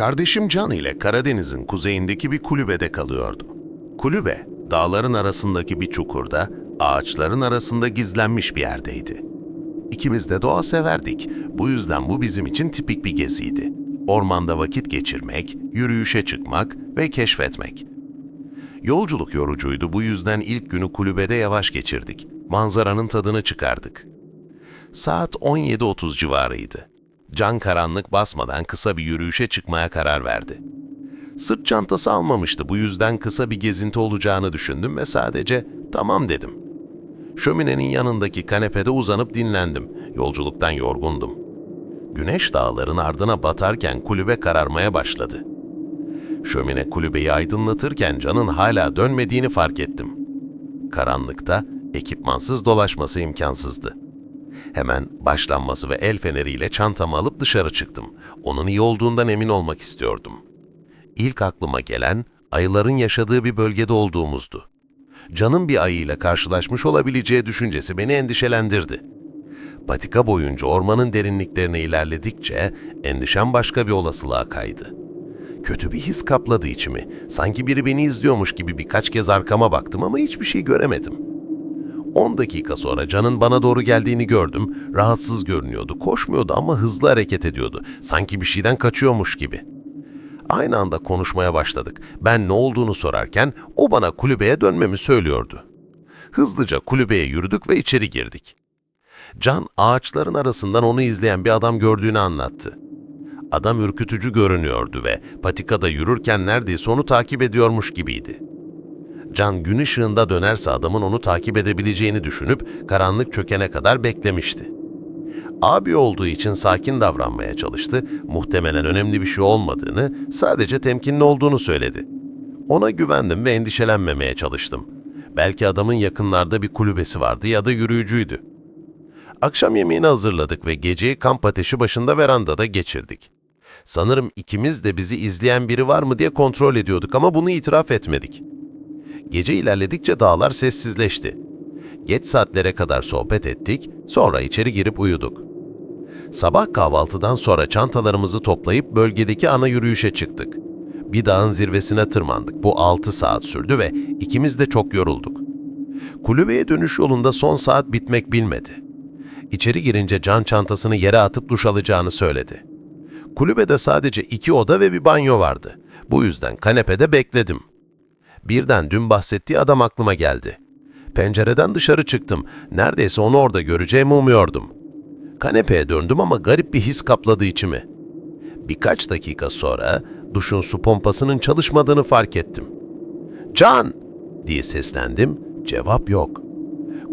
Kardeşim Can ile Karadeniz'in kuzeyindeki bir kulübede kalıyordu. Kulübe, dağların arasındaki bir çukurda, ağaçların arasında gizlenmiş bir yerdeydi. İkimiz de doğa severdik. Bu yüzden bu bizim için tipik bir geziydi. Ormanda vakit geçirmek, yürüyüşe çıkmak ve keşfetmek. Yolculuk yorucuydu bu yüzden ilk günü kulübede yavaş geçirdik. Manzaranın tadını çıkardık. Saat 17.30 civarıydı. Can karanlık basmadan kısa bir yürüyüşe çıkmaya karar verdi. Sırt çantası almamıştı bu yüzden kısa bir gezinti olacağını düşündüm ve sadece tamam dedim. Şöminenin yanındaki kanepede uzanıp dinlendim. Yolculuktan yorgundum. Güneş dağların ardına batarken kulübe kararmaya başladı. Şömine kulübeyi aydınlatırken Can'ın hala dönmediğini fark ettim. Karanlıkta ekipmansız dolaşması imkansızdı. Hemen başlanması ve el feneriyle çantamı alıp dışarı çıktım. Onun iyi olduğundan emin olmak istiyordum. İlk aklıma gelen ayıların yaşadığı bir bölgede olduğumuzdu. Can'ın bir ayıyla karşılaşmış olabileceği düşüncesi beni endişelendirdi. Patika boyunca ormanın derinliklerine ilerledikçe endişem başka bir olasılığa kaydı. Kötü bir his kapladı içimi. Sanki biri beni izliyormuş gibi birkaç kez arkama baktım ama hiçbir şey göremedim. 10 dakika sonra Can'ın bana doğru geldiğini gördüm. Rahatsız görünüyordu. Koşmuyordu ama hızlı hareket ediyordu. Sanki bir şeyden kaçıyormuş gibi. Aynı anda konuşmaya başladık. Ben ne olduğunu sorarken o bana kulübeye dönmemi söylüyordu. Hızlıca kulübeye yürüdük ve içeri girdik. Can ağaçların arasından onu izleyen bir adam gördüğünü anlattı. Adam ürkütücü görünüyordu ve patikada yürürken neredeyse onu takip ediyormuş gibiydi. Can gün ışığında dönerse adamın onu takip edebileceğini düşünüp karanlık çökene kadar beklemişti. Abi olduğu için sakin davranmaya çalıştı, muhtemelen önemli bir şey olmadığını, sadece temkinli olduğunu söyledi. Ona güvendim ve endişelenmemeye çalıştım. Belki adamın yakınlarda bir kulübesi vardı ya da yürüyücüydü. Akşam yemeğini hazırladık ve geceyi kamp ateşi başında verandada geçirdik. Sanırım ikimiz de bizi izleyen biri var mı diye kontrol ediyorduk ama bunu itiraf etmedik. Gece ilerledikçe dağlar sessizleşti. Geç saatlere kadar sohbet ettik, sonra içeri girip uyuduk. Sabah kahvaltıdan sonra çantalarımızı toplayıp bölgedeki ana yürüyüşe çıktık. Bir dağın zirvesine tırmandık. Bu 6 saat sürdü ve ikimiz de çok yorulduk. Kulübeye dönüş yolunda son saat bitmek bilmedi. İçeri girince can çantasını yere atıp duş alacağını söyledi. Kulübede sadece iki oda ve bir banyo vardı. Bu yüzden kanepede bekledim. Birden dün bahsettiği adam aklıma geldi. Pencereden dışarı çıktım. Neredeyse onu orada göreceğimi umuyordum. Kanepeye döndüm ama garip bir his kapladı içimi. Birkaç dakika sonra duşun su pompasının çalışmadığını fark ettim. ''Can!'' diye seslendim. Cevap yok.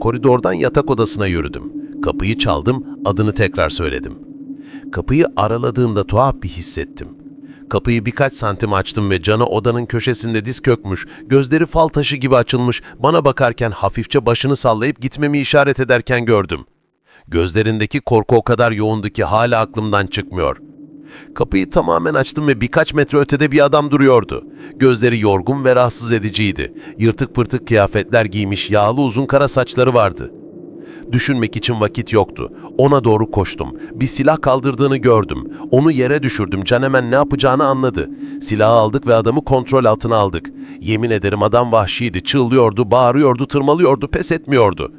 Koridordan yatak odasına yürüdüm. Kapıyı çaldım, adını tekrar söyledim. Kapıyı araladığımda tuhaf bir hissettim. Kapıyı birkaç santim açtım ve Can'ı odanın köşesinde diz kökmüş, gözleri fal taşı gibi açılmış, bana bakarken hafifçe başını sallayıp gitmemi işaret ederken gördüm. Gözlerindeki korku o kadar yoğundu ki hala aklımdan çıkmıyor. Kapıyı tamamen açtım ve birkaç metre ötede bir adam duruyordu. Gözleri yorgun ve rahatsız ediciydi. Yırtık pırtık kıyafetler giymiş, yağlı uzun kara saçları vardı. Düşünmek için vakit yoktu. Ona doğru koştum. Bir silah kaldırdığını gördüm. Onu yere düşürdüm. Can hemen ne yapacağını anladı. Silahı aldık ve adamı kontrol altına aldık. Yemin ederim adam vahşiydi. Çığlıyordu, bağırıyordu, tırmalıyordu, pes etmiyordu.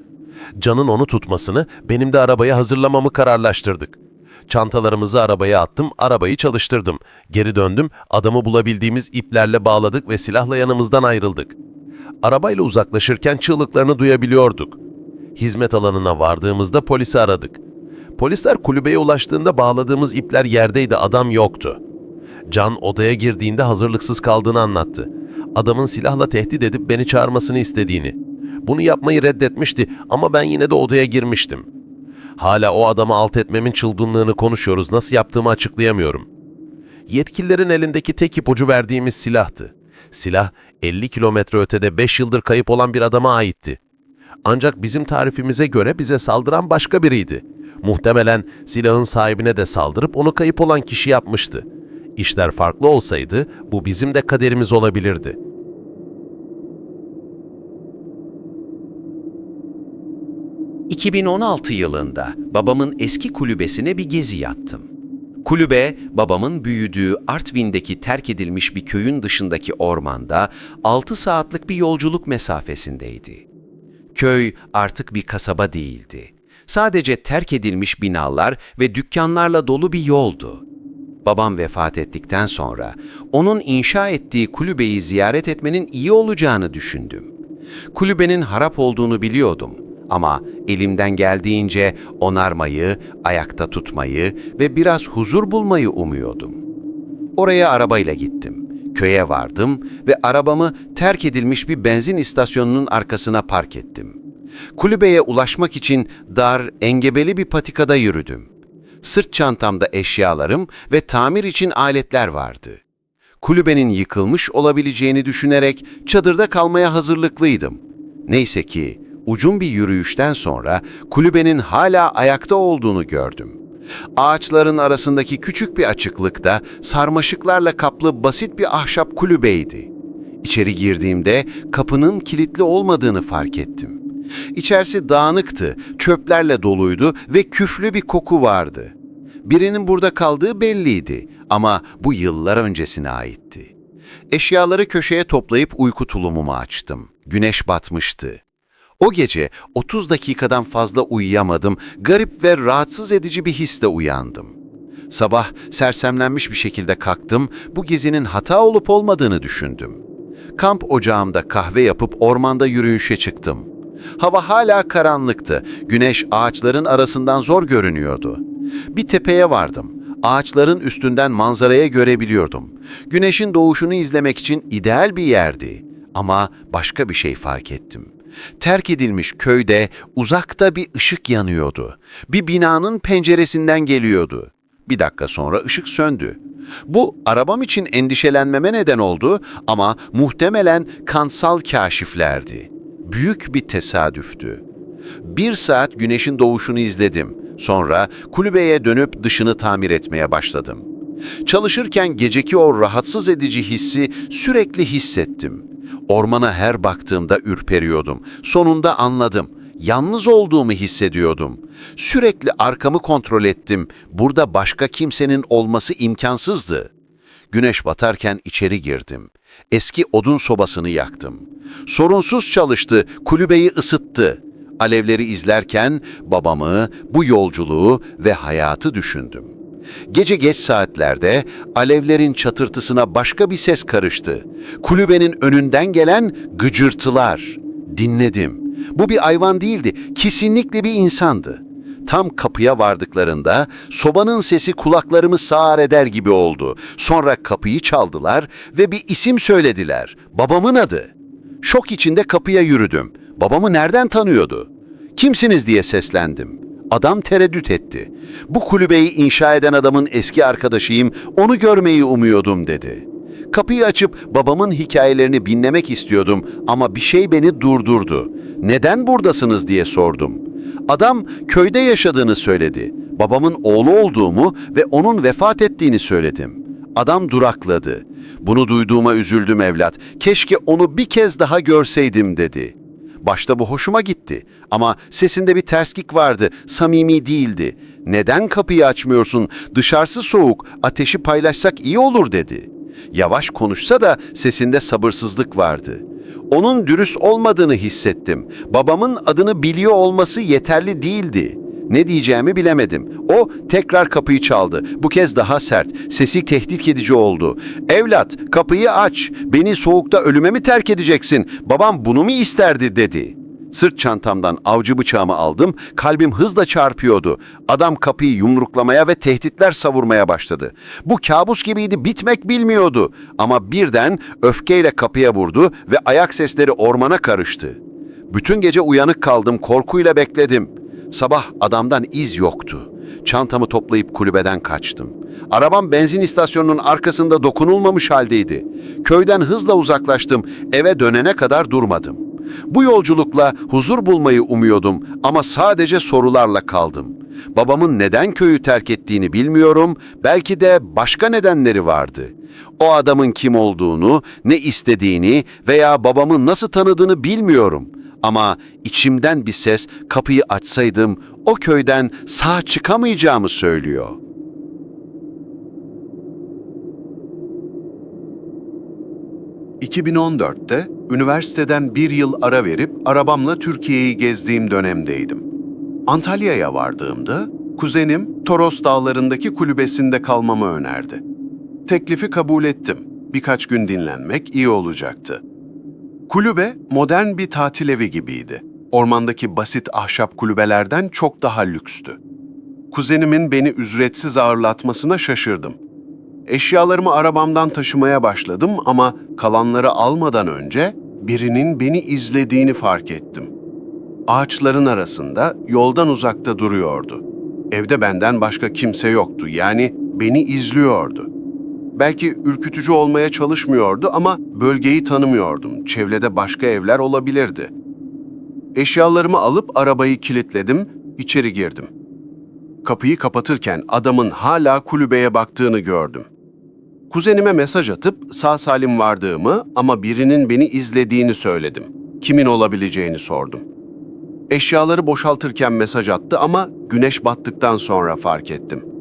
Can'ın onu tutmasını, benim de arabayı hazırlamamı kararlaştırdık. Çantalarımızı arabaya attım, arabayı çalıştırdım. Geri döndüm, adamı bulabildiğimiz iplerle bağladık ve silahla yanımızdan ayrıldık. Arabayla uzaklaşırken çığlıklarını duyabiliyorduk. Hizmet alanına vardığımızda polisi aradık. Polisler kulübeye ulaştığında bağladığımız ipler yerdeydi, adam yoktu. Can odaya girdiğinde hazırlıksız kaldığını anlattı. Adamın silahla tehdit edip beni çağırmasını istediğini. Bunu yapmayı reddetmişti ama ben yine de odaya girmiştim. Hala o adamı alt etmemin çılgınlığını konuşuyoruz, nasıl yaptığımı açıklayamıyorum. Yetkililerin elindeki tek ipucu verdiğimiz silahtı. Silah 50 kilometre ötede 5 yıldır kayıp olan bir adama aitti. Ancak bizim tarifimize göre bize saldıran başka biriydi. Muhtemelen silahın sahibine de saldırıp onu kayıp olan kişi yapmıştı. İşler farklı olsaydı bu bizim de kaderimiz olabilirdi. ...2016 yılında babamın eski kulübesine bir gezi yaptım. Kulübe, babamın büyüdüğü Artvin'deki terk edilmiş bir köyün dışındaki ormanda 6 saatlik bir yolculuk mesafesindeydi. Köy artık bir kasaba değildi. Sadece terk edilmiş binalar ve dükkanlarla dolu bir yoldu. Babam vefat ettikten sonra onun inşa ettiği kulübeyi ziyaret etmenin iyi olacağını düşündüm. Kulübenin harap olduğunu biliyordum ama elimden geldiğince onarmayı, ayakta tutmayı ve biraz huzur bulmayı umuyordum. Oraya arabayla gittim. Köye vardım ve arabamı terk edilmiş bir benzin istasyonunun arkasına park ettim. Kulübeye ulaşmak için dar, engebeli bir patikada yürüdüm. Sırt çantamda eşyalarım ve tamir için aletler vardı. Kulübenin yıkılmış olabileceğini düşünerek çadırda kalmaya hazırlıklıydım. Neyse ki uzun bir yürüyüşten sonra kulübenin hala ayakta olduğunu gördüm. Ağaçların arasındaki küçük bir açıklıkta sarmaşıklarla kaplı basit bir ahşap kulübeydi. İçeri girdiğimde kapının kilitli olmadığını fark ettim. İçerisi dağınıktı, çöplerle doluydu ve küflü bir koku vardı. Birinin burada kaldığı belliydi ama bu yıllar öncesine aitti. Eşyaları köşeye toplayıp uyku tulumumu açtım. Güneş batmıştı. O gece 30 dakikadan fazla uyuyamadım, garip ve rahatsız edici bir hisle uyandım. Sabah sersemlenmiş bir şekilde kalktım, bu gezinin hata olup olmadığını düşündüm. Kamp ocağımda kahve yapıp ormanda yürüyüşe çıktım. Hava hala karanlıktı, güneş ağaçların arasından zor görünüyordu. Bir tepeye vardım. Ağaçların üstünden manzaraya görebiliyordum. Güneşin doğuşunu izlemek için ideal bir yerdi. Ama başka bir şey fark ettim. Terk edilmiş köyde uzakta bir ışık yanıyordu. Bir binanın penceresinden geliyordu. Bir dakika sonra ışık söndü. Bu arabam için endişelenmeme neden oldu ama muhtemelen kansal kaşiflerdi. Büyük bir tesadüftü. Bir saat güneşin doğuşunu izledim. Sonra kulübeye dönüp dışını tamir etmeye başladım. Çalışırken geceki o rahatsız edici hissi sürekli hissettim. Ormana her baktığımda ürperiyordum. Sonunda anladım. Yalnız olduğumu hissediyordum. Sürekli arkamı kontrol ettim. Burada başka kimsenin olması imkansızdı. Güneş batarken içeri girdim. Eski odun sobasını yaktım. Sorunsuz çalıştı, kulübeyi ısıttı. Alevleri izlerken babamı, bu yolculuğu ve hayatı düşündüm. Gece geç saatlerde alevlerin çatırtısına başka bir ses karıştı. Kulübenin önünden gelen gıcırtılar. Dinledim. Bu bir hayvan değildi, kesinlikle bir insandı. Tam kapıya vardıklarında sobanın sesi kulaklarımı sağır eder gibi oldu. Sonra kapıyı çaldılar ve bir isim söylediler. Babamın adı. Şok içinde kapıya yürüdüm. Babamı nereden tanıyordu? Kimsiniz diye seslendim. Adam tereddüt etti. Bu kulübeyi inşa eden adamın eski arkadaşıyım, onu görmeyi umuyordum dedi. Kapıyı açıp babamın hikayelerini dinlemek istiyordum ama bir şey beni durdurdu. Neden buradasınız diye sordum. Adam köyde yaşadığını söyledi. Babamın oğlu olduğumu ve onun vefat ettiğini söyledim. Adam durakladı. Bunu duyduğuma üzüldüm evlat. Keşke onu bir kez daha görseydim dedi. Başta bu hoşuma gitti ama sesinde bir terslik vardı, samimi değildi. Neden kapıyı açmıyorsun? Dışarısı soğuk, ateşi paylaşsak iyi olur dedi. Yavaş konuşsa da sesinde sabırsızlık vardı. Onun dürüst olmadığını hissettim. Babamın adını biliyor olması yeterli değildi. Ne diyeceğimi bilemedim. O tekrar kapıyı çaldı. Bu kez daha sert. Sesi tehdit edici oldu. Evlat, kapıyı aç. Beni soğukta ölüme mi terk edeceksin? Babam bunu mu isterdi dedi. Sırt çantamdan avcı bıçağımı aldım. Kalbim hızla çarpıyordu. Adam kapıyı yumruklamaya ve tehditler savurmaya başladı. Bu kabus gibiydi, bitmek bilmiyordu. Ama birden öfkeyle kapıya vurdu ve ayak sesleri ormana karıştı. Bütün gece uyanık kaldım, korkuyla bekledim. Sabah adamdan iz yoktu. Çantamı toplayıp kulübeden kaçtım. Arabam benzin istasyonunun arkasında dokunulmamış haldeydi. Köyden hızla uzaklaştım, eve dönene kadar durmadım. Bu yolculukla huzur bulmayı umuyordum ama sadece sorularla kaldım. Babamın neden köyü terk ettiğini bilmiyorum, belki de başka nedenleri vardı. O adamın kim olduğunu, ne istediğini veya babamı nasıl tanıdığını bilmiyorum. Ama içimden bir ses kapıyı açsaydım o köyden sağ çıkamayacağımı söylüyor. ...2014'te üniversiteden bir yıl ara verip arabamla Türkiye'yi gezdiğim dönemdeydim. Antalya'ya vardığımda kuzenim Toros Dağları'ndaki kulübesinde kalmamı önerdi. Teklifi kabul ettim. Birkaç gün dinlenmek iyi olacaktı. Kulübe modern bir tatil evi gibiydi. Ormandaki basit ahşap kulübelerden çok daha lükstü. Kuzenimin beni ücretsiz ağırlatmasına şaşırdım. Eşyalarımı arabamdan taşımaya başladım ama kalanları almadan önce birinin beni izlediğini fark ettim. Ağaçların arasında yoldan uzakta duruyordu. Evde benden başka kimse yoktu yani beni izliyordu. Belki ürkütücü olmaya çalışmıyordu ama bölgeyi tanımıyordum. Çevrede başka evler olabilirdi. Eşyalarımı alıp arabayı kilitledim, içeri girdim. Kapıyı kapatırken adamın hala kulübeye baktığını gördüm. Kuzenime mesaj atıp sağ salim vardığımı ama birinin beni izlediğini söyledim. Kimin olabileceğini sordum. Eşyaları boşaltırken mesaj attı ama güneş battıktan sonra fark ettim.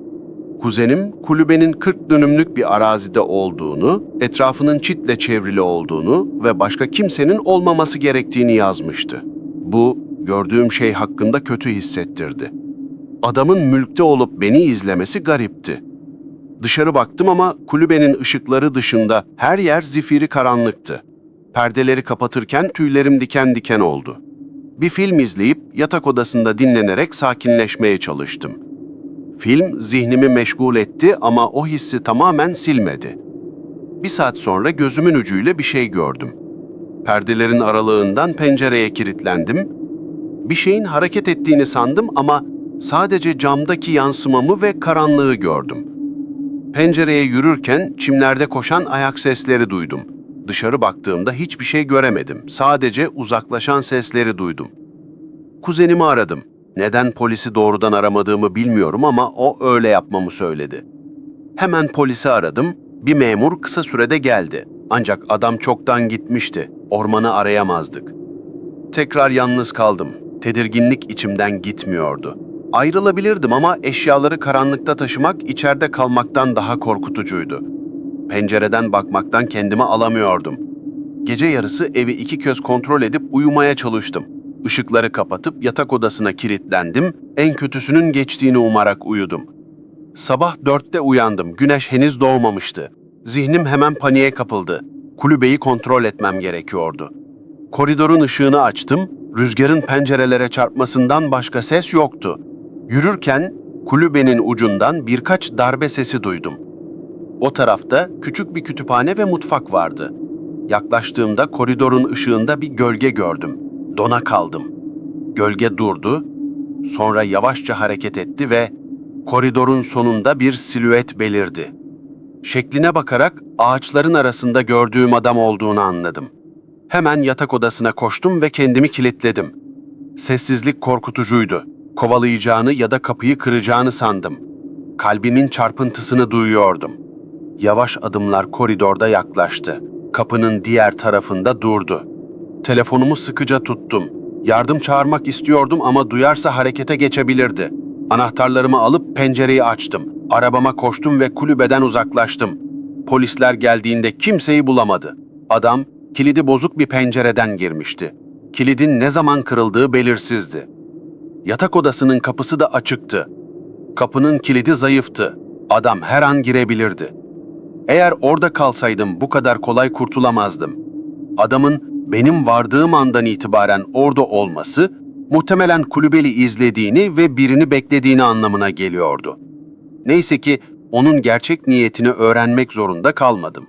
Kuzenim kulübenin 40 dönümlük bir arazide olduğunu, etrafının çitle çevrili olduğunu ve başka kimsenin olmaması gerektiğini yazmıştı. Bu gördüğüm şey hakkında kötü hissettirdi. Adamın mülkte olup beni izlemesi garipti. Dışarı baktım ama kulübenin ışıkları dışında her yer zifiri karanlıktı. Perdeleri kapatırken tüylerim diken diken oldu. Bir film izleyip yatak odasında dinlenerek sakinleşmeye çalıştım. Film zihnimi meşgul etti ama o hissi tamamen silmedi. Bir saat sonra gözümün ucuyla bir şey gördüm. Perdelerin aralığından pencereye kilitlendim. Bir şeyin hareket ettiğini sandım ama sadece camdaki yansımamı ve karanlığı gördüm. Pencereye yürürken çimlerde koşan ayak sesleri duydum. Dışarı baktığımda hiçbir şey göremedim. Sadece uzaklaşan sesleri duydum. Kuzenimi aradım. Neden polisi doğrudan aramadığımı bilmiyorum ama o öyle yapmamı söyledi. Hemen polisi aradım. Bir memur kısa sürede geldi. Ancak adam çoktan gitmişti. Ormanı arayamazdık. Tekrar yalnız kaldım. Tedirginlik içimden gitmiyordu. Ayrılabilirdim ama eşyaları karanlıkta taşımak içeride kalmaktan daha korkutucuydu. Pencereden bakmaktan kendimi alamıyordum. Gece yarısı evi iki köz kontrol edip uyumaya çalıştım. Işıkları kapatıp yatak odasına kilitlendim, en kötüsünün geçtiğini umarak uyudum. Sabah dörtte uyandım, güneş henüz doğmamıştı. Zihnim hemen paniğe kapıldı. Kulübeyi kontrol etmem gerekiyordu. Koridorun ışığını açtım, rüzgarın pencerelere çarpmasından başka ses yoktu. Yürürken kulübenin ucundan birkaç darbe sesi duydum. O tarafta küçük bir kütüphane ve mutfak vardı. Yaklaştığımda koridorun ışığında bir gölge gördüm. Dona kaldım. Gölge durdu, sonra yavaşça hareket etti ve koridorun sonunda bir silüet belirdi. Şekline bakarak ağaçların arasında gördüğüm adam olduğunu anladım. Hemen yatak odasına koştum ve kendimi kilitledim. Sessizlik korkutucuydu. Kovalayacağını ya da kapıyı kıracağını sandım. Kalbimin çarpıntısını duyuyordum. Yavaş adımlar koridorda yaklaştı. Kapının diğer tarafında durdu. Telefonumu sıkıca tuttum. Yardım çağırmak istiyordum ama duyarsa harekete geçebilirdi. Anahtarlarımı alıp pencereyi açtım. Arabama koştum ve kulübeden uzaklaştım. Polisler geldiğinde kimseyi bulamadı. Adam kilidi bozuk bir pencereden girmişti. Kilidin ne zaman kırıldığı belirsizdi. Yatak odasının kapısı da açıktı. Kapının kilidi zayıftı. Adam her an girebilirdi. Eğer orada kalsaydım bu kadar kolay kurtulamazdım. Adamın benim vardığım andan itibaren orada olması muhtemelen kulübeli izlediğini ve birini beklediğini anlamına geliyordu. Neyse ki onun gerçek niyetini öğrenmek zorunda kalmadım.